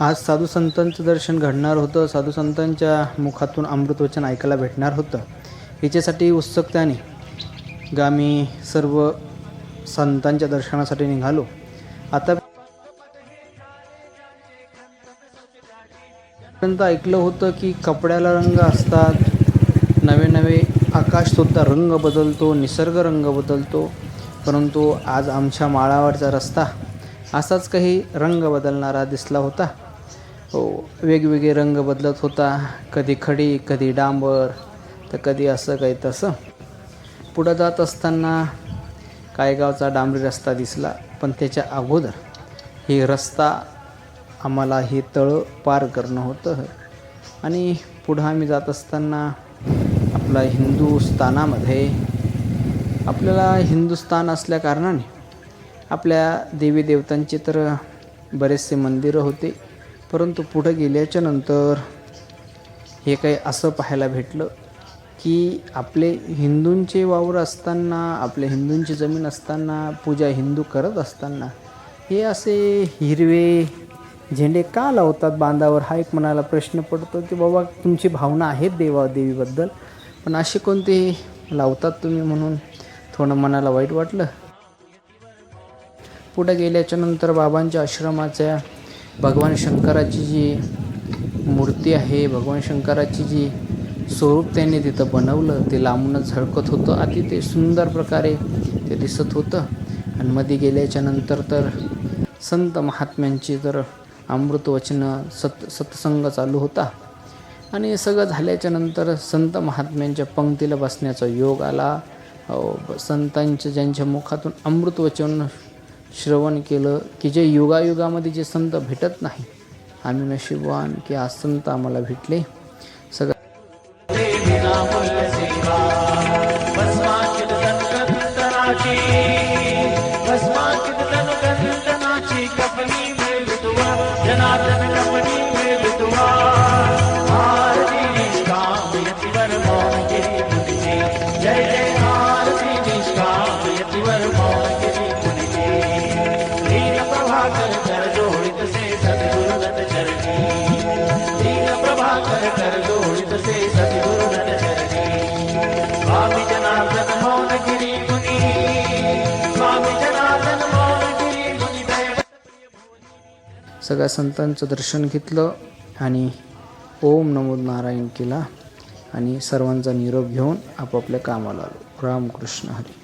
आज साधू संतांचं दर्शन घडणार होतं. साधू संतांच्या मुखातून अमृतवचन ऐकायला भेटणार होतं. याच्यासाठी उत्सुकतेने गामी सर्व संतांच्या दर्शनासाठी निघालो. आता पर्यंत ऐकलं होतं की कपड्याला रंग असतात. नवे नवे आकाशसुद्धा रंग बदलतो निसर्ग रंग बदलतो. परंतु आज आमच्या माळावरचा रस्ता असाच काही रंग बदलणारा दिसला होता. हो वेगवेगळे रंग बदलत होता. कधी खडी कधी डांबर तर कधी असं काही तसं. पुढं जात असताना कायगावचा डांबरी रस्ता दिसला पण त्याच्या अगोदर हे रस्ता आम्हाला हे तळं पार करणं होतं. आणि पुढं आम्ही जात असताना आपला हिंदुस्थानामध्ये आपल्याला हिंदुस्थान असल्या कारणाने आपल्या देवी देवतांचे तर बरेचसे मंदिरं होते. परंतु पुढं गेल्याच्यानंतर हे काही असं पाहायला भेटलं की आपले हिंदूंचे वावर असताना आपल्या हिंदूंची जमीन असताना पूजा हिंदू करत असताना हे असे हिरवे झेंडे का लावतात बांधावर? हा एक मनाला प्रश्न पडतो की बाबा तुमची भावना आहेत देवा देवीबद्दल पण असे कोणते लावतात तुम्ही म्हणून? थोडं मनाला वाईट वाटलं? पुढे गेल्याच्यानंतर बाबांच्या आश्रमाच्या भगवान शंकराची जी मूर्ती आहे भगवान शंकराची जी स्वरूप त्यांनी तिथं बनवलं ते लांबूनच झळकत होतं. अति ते सुंदर प्रकारे ते दिसत होतं. आणि मध्ये गेल्याच्यानंतर तर संत महात्म्यांची तर अमृतवचनं सत सत्संग चालू होता. आणि हे सगळं झाल्याच्यानंतर संत महात्म्यांच्या पंक्तीला बसण्याचा योग आला. संतांच्या ज्यांच्या मुखातून अमृतवचन श्रवण केलं की जे युगायुगामध्ये जे संत भेटत नाही आम्ही नशिबवान की आज संत आम्हाला भेटले. सगळं चरणी स्वामी जनार्दन स्वामी जनार्दन सगळ्या संतांचं दर्शन घेतलं आणि ओम नमो नारायण केला आणि सर्वांचा निरोप घेऊन आपापल्या कामाला आलो. रामकृष्ण हरी.